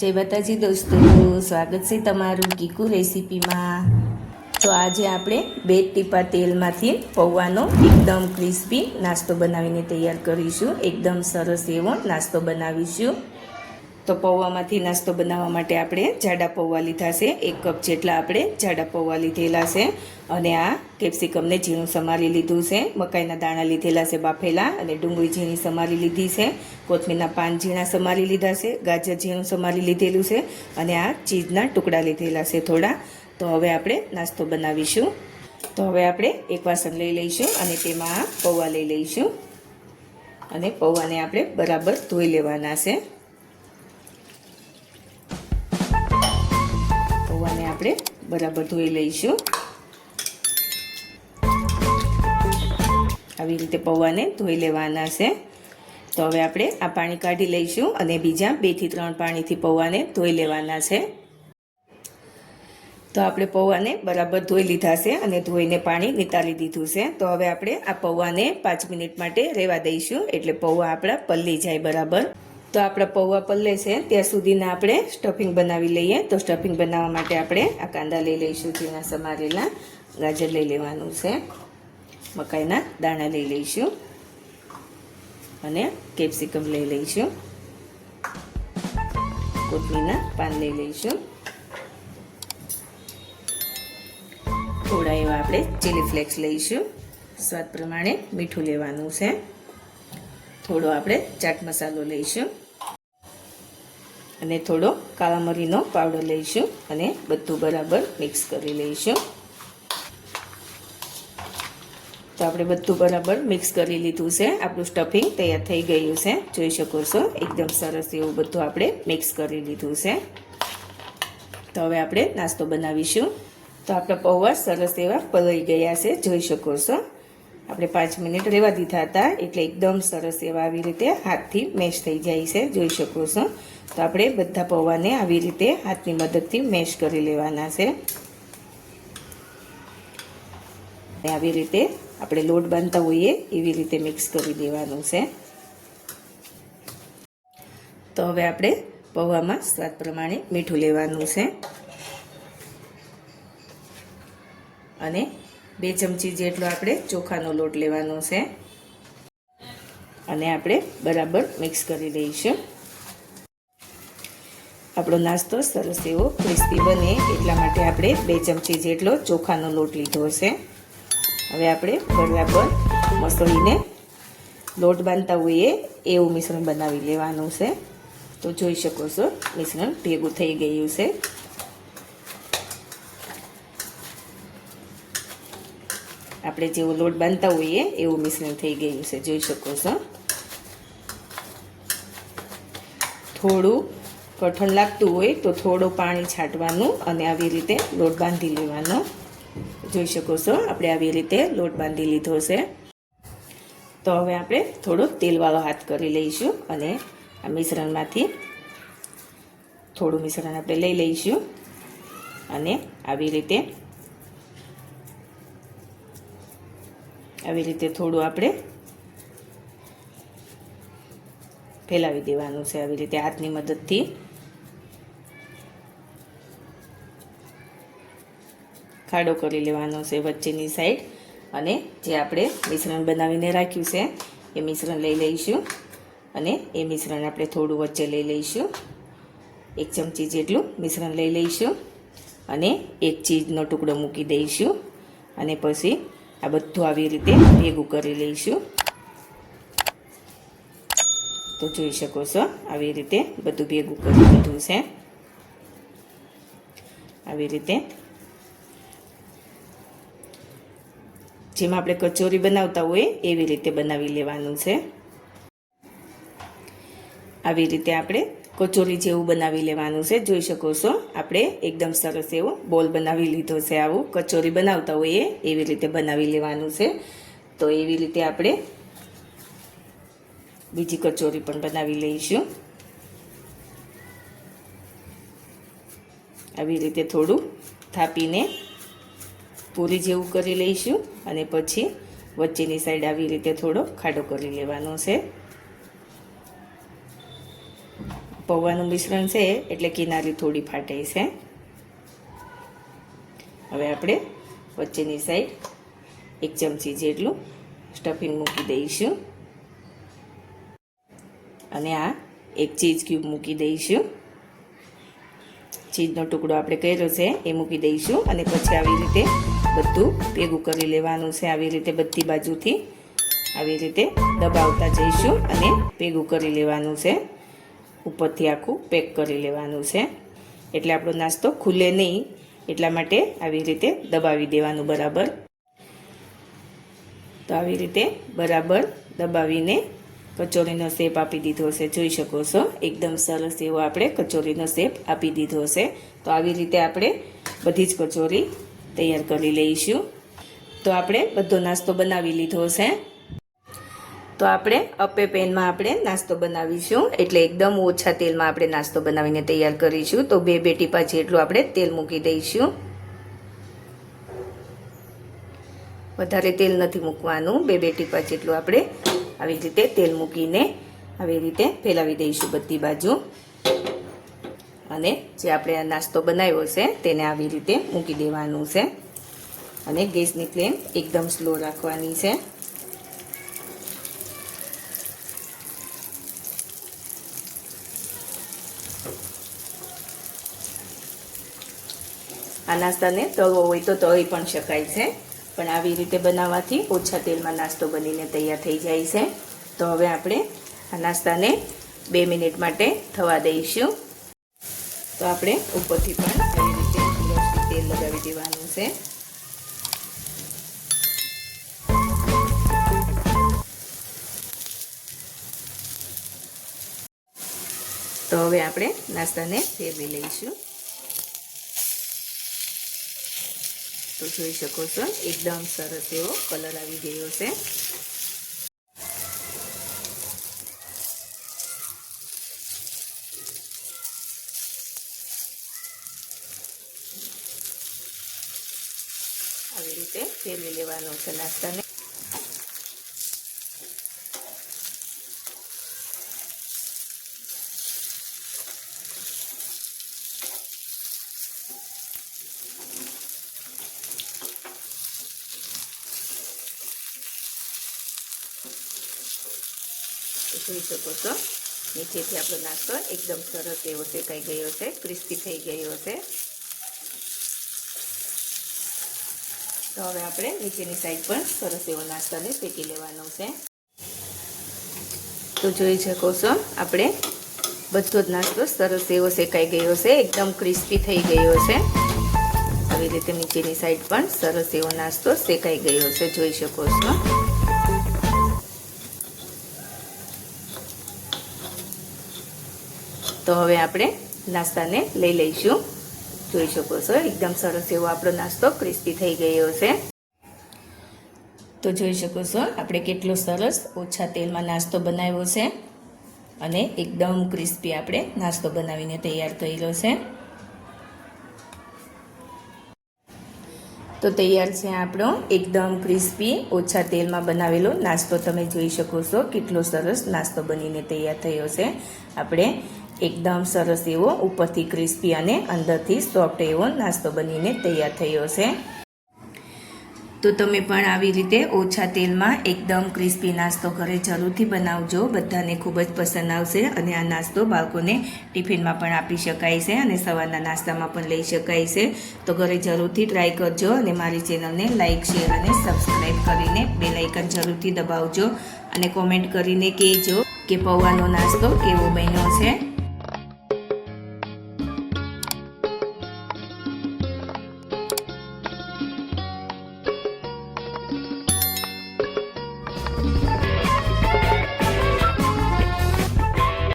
જય માતાજી દોસ્તો, સ્વાગત છે તમારું કીકુ રેસીપીમાં. તો આજે આપણે બે ટીપા તેલમાંથી પૌવાનો એકદમ ક્રિસ્પી નાસ્તો બનાવીને તૈયાર કરીશું. એકદમ સરસ એવો નાસ્તો બનાવીશું. તો પૌવામાંથી નાસ્તો બનાવવા માટે આપણે જાડા પૌવા લીધા છે. એક કપ જેટલા આપણે જાડા પૌવા લીધેલા છે અને આ કેપ્સિકમને ઝીણું સમારી લીધું છે. મકાઈના દાણા લીધેલા છે બાફેલા અને ડુંગળી ઝીણી સમારી લીધી છે. કોથમીરના પાન ઝીણા સમારી લીધા છે. ગાજર ઝીણું સમારી લીધેલું છે અને આ ચીઝના ટુકડા લીધેલા છે થોડા. તો હવે આપણે નાસ્તો બનાવીશું. તો હવે આપણે એક વાસણ લઈ લઈશું અને તેમાં પૌવા લઈ લઈશું. અને પૌવાને આપણે બરાબર ધોઈ લેવાના છે. આપણે બરાબર ધોઈ લઈશું. આવી રીતે પૌવાને ધોઈ લેવાના છે. તો હવે આપણે આ પાણી કાઢી લઈશું અને બીજા બેથી ત્રણ પાણીથી પૌવાને ધોઈ લેવાના છે. તો આપણે પૌવાને બરાબર ધોઈ લીધા છે અને ધોઈને પાણી નીતારી દીધું છે. તો હવે આપણે આ પૌવાને પાંચ મિનિટ માટે રહેવા દઈશું એટલે પૌવા આપણા પલ્લી જાય બરાબર. તો આપણા પૌવા પલ્લે છે, ત્યાં સુધીના આપણે સ્ટફિંગ બનાવી લઈએ. તો સ્ટફિંગ બનાવવા માટે આપણે આ કાંદા લઈ લઈશું, ઝીણા સમારેલા, ગાજર લઈ લેવાનું છે, મકાઈના દાણા લઈ લઈશું અને કેપ્સિકમ લઈ લઈશું. કોથમીના પાન લઈ લઈશું. થોડા એવા આપણે ચીલી ફ્લેક્સ લઈશું. સ્વાદ પ્રમાણે મીઠું લેવાનું છે. થોડો આપણે ચાટ મસાલો લઈશું. અને થોડો કાળા મરીનો પાવડર લઈશું અને બધું બરાબર મિક્સ કરી લઈશું. તો આપણે બધું બરાબર મિક્સ કરી લીધું છે. આપણું સ્ટફિંગ તૈયાર થઈ ગયું છે. જોઈ શકો છો, એકદમ સરસ એવું બધું આપણે મિક્સ કરી લીધું છે. તો હવે આપણે નાસ્તો બનાવીશું. તો આપણા પૌવા સરસ એવા પલળી ગયા છે. જોઈ શકો છો. આપણે પાંચ મિનિટ રહેવા દીધા હતા એટલે એકદમ સરસ એવા આવી રીતે હાથથી મેશ થઈ જાય છે, જોઈ શકો છો. તો આપણે બધા પૌવાને આવી રીતે હાથની મદદથી મેશ કરી લેવાના છે. આવી રીતે આપણે લોટ બાંધતા હોઈએ એવી રીતે મિક્સ કરી દેવાનું છે. તો હવે આપણે પૌવામાં સ્વાદ પ્રમાણે મીઠું લેવાનું છે. અને બે ચમચી જેટલો આપણે ચોખાનો લોટ લેવાનો છે. અને આપણે બરાબર મિક્સ કરી દઈશું આપણો નાસ્તો સરસ એવો ક્રિસ્પી બને એટલા માટે આપણે બે ચમચી જેટલો ચોખાનો લોટ લીધો છે. હવે આપણે બરાબર મસળીને લોટ બાંધતા હોઈએ એવું મિશ્રણ બનાવી લેવાનું છે. તો જોઈ શકો છો મિશ્રણ ભેગું થઈ ગયું છે. આપણે જેવો લોટ બાંધતા હોઈએ એવું મિશ્રણ થઈ ગયું છે, જોઈ શકો છો. થોડું કઠણ લાગતું હોય તો થોડું પાણી છાંટવાનું અને આવી રીતે લોટ બાંધી લેવાનો. જોઈ શકો છો, આપણે આવી રીતે લોટ બાંધી લીધો છે. તો હવે આપણે થોડો તેલવાળો હાથ કરી લઈશું અને આ મિશ્રણમાંથી થોડું મિશ્રણ આપણે લઈ લઈશું. અને આવી રીતે આવી રીતે થોડું આપણે ફેલાવી દેવાનું છે આવી રીતે હાથની મદદથી. ખાડો કરી લેવાનો છે વચ્ચેની સાઈડ અને જે આપણે મિશ્રણ બનાવીને રાખ્યું છે, એ મિશ્રણ લઈ લઈશું. અને એ મિશ્રણ આપણે થોડું વચ્ચે લઈ લઈશું. એક ચમચી જેટલું મિશ્રણ લઈ લઈશું. અને એક ચીજનો ટુકડો મૂકી દઈશું. અને પછી આ બધું આવી રીતે ભેગું કરી લઈશું. તો જોઈ શકો છો, આવી રીતે બધું ભેગું કરી દીધું છે. આવી રીતે. જેમ આપણે કચોરી બનાવતા હોય, એવી રીતે બનાવી લેવાનું છે. આવી રીતે આપણે કચોરી જેવું બનાવી લેવાનું છે. જોઈ શકો છો. આપણે એકદમ સરસ એવો બોલ બનાવી લીધો છે આવું. કચોરી બનાવતા હોઈએ એવી રીતે બનાવી લેવાનું છે. તો એવી રીતે આપણે બીજી કચોરી પણ બનાવી લઈશું. આવી રીતે થોડું થાપીને પૂરી જેવું કરી લઈશું અને પછી વચ્ચેની સાઈડ આવી રીતે થોડો ખાડો કરી લેવાનો છે. પૌવાનું મિશ્રણ છે એટલે કિનારી થોડી ફાટે છે. હવે આપણે વચ્ચેની સાઈડ એક ચમચી જેટલું સ્ટફિંગ મૂકી દઈશું. અને આ એક ચીઝ ક્યુબ મૂકી દઈશું. ચીઝનો ટુકડો આપણે કર્યો છે એ મૂકી દઈશું અને પછી આવી રીતે બધું ભેગું કરી લેવાનું છે. આવી રીતે બધી બાજુથી આવી રીતે દબાવતા જઈશું અને ભેગું કરી લેવાનું છે. ઉપરથી આખું પેક કરી લેવાનું છે. એટલે આપણો નાસ્તો ખુલે નહીં, એટલા માટે આવી રીતે દબાવી દેવાનું બરાબર. તો આવી રીતે બરાબર દબાવીને કચોરીનો શેપ આપી દીધો છે જોઈ શકો છો. એકદમ સરસ એવો આપણે કચોરીનો શેપ આપી દીધો છે તો આવી રીતે આપણે બધી જ કચોરી તૈયાર કરી લઈશું. તો આપણે બધો નાસ્તો બનાવી લીધો છે તો આપણે અપે પેનમાં આપણે નાસ્તો બનાવીશું. એટલે એકદમ ઓછા તેલમાં આપણે નાસ્તો બનાવીને તૈયાર કરીશું. તો બે બે ટીપા જેટલું આપણે તેલ મૂકી દઈશું. વધારે તેલ નથી મૂકવાનું. બે બે ટીપા જેટલું આપણે આવી રીતે તેલ મૂકીને આવી રીતે ફેલાવી દઈશું બધી બાજુ. અને જે આપણે આ નાસ્તો બનાવ્યો છે, તેને આવી રીતે મૂકી દેવાનું છે. અને ગેસની ફ્લેમ એકદમ સ્લો રાખવાની છે. આ નાસ્તાને તળવો હોય તો તળી પણ શકાય છે. પણ આવી રીતે બનાવવાથી ઓછા તેલમાં નાસ્તો બનીને તૈયાર થઈ જાય છે. તો હવે આપણે આ નાસ્તાને બે મિનિટ માટે થવા દઈશું. તો આપણે ઉપરથી પણ આવી રીતે તેલ લગાવી દેવાનું છે. તો હવે આપણે નાસ્તાને ફેરવી લઈશું. તો જોઈ શકો છો, એકદમ સરસ એવો કલર આવી ગયો છે. આવી રીતે ફેરવી લેવાનો છે નાસ્તાને. જોઈ શકો છો. નીચેથી આપણો નાસ્તો એકદમ સરસ એવો શેકાઈ ગયો છે, ક્રિસ્પી થઈ ગયો છે. તો હવે આપણે નીચેની સાઈડ પણ સરસ એવો નાસ્તાને શેકી લેવાનો છે. તો જોઈ શકો છો, આપણે બધો જ નાસ્તો સરસ એવો શેકાઈ ગયો છે, એકદમ ક્રિસ્પી થઈ ગયો છે. આવી રીતે નીચેની સાઈડ પણ સરસ એવો નાસ્તો શેકાઈ ગયો છે, જોઈ શકો છો. તો હવે આપણે નાસ્તાને લઈ લઈશું. જોઈ શકો છો, એકદમ સરસ એવો આપણો નાસ્તો ક્રિસ્પી થઈ ગયો છે. તો જોઈ શકો છો, આપણે કેટલો સરસ ઓછા તેલમાં નાસ્તો બનાવ્યો છે અને એકદમ ક્રિસ્પી આપણે નાસ્તો બનાવીને તૈયાર થયેલો છે. તો તૈયાર છે આપણો એકદમ ક્રિસ્પી ઓછા તેલમાં બનાવેલો નાસ્તો. તમે જોઈ શકો છો કેટલો સરસ નાસ્તો બનીને તૈયાર થયો છે. આપણે એકદમ સરસ એવો ઉપરથી ક્રિસ્પી અને અંદરથી સોફ્ટ એવો નાસ્તો બનીને તૈયાર થયો છે. તો તમે પણ આવી રીતે ઓછા તેલમાં એકદમ ક્રિસ્પી નાસ્તો ઘરે જરૂરથી બનાવજો. બધાને ખૂબ જ પસંદ આવશે અને આ નાસ્તો બાળકોને ટિફિનમાં પણ આપી શકાય છે અને સવારના નાસ્તામાં પણ લઈ શકાય છે. તો ઘરે જરૂરથી ટ્રાય કરજો અને મારી ચેનલને લાઇક શેર અને સબસ્ક્રાઈબ કરીને બેલાઇકન જરૂરથી દબાવજો અને કોમેન્ટ કરીને કહેજો કે પૌવાનો નાસ્તો કેવો બન્યો છે.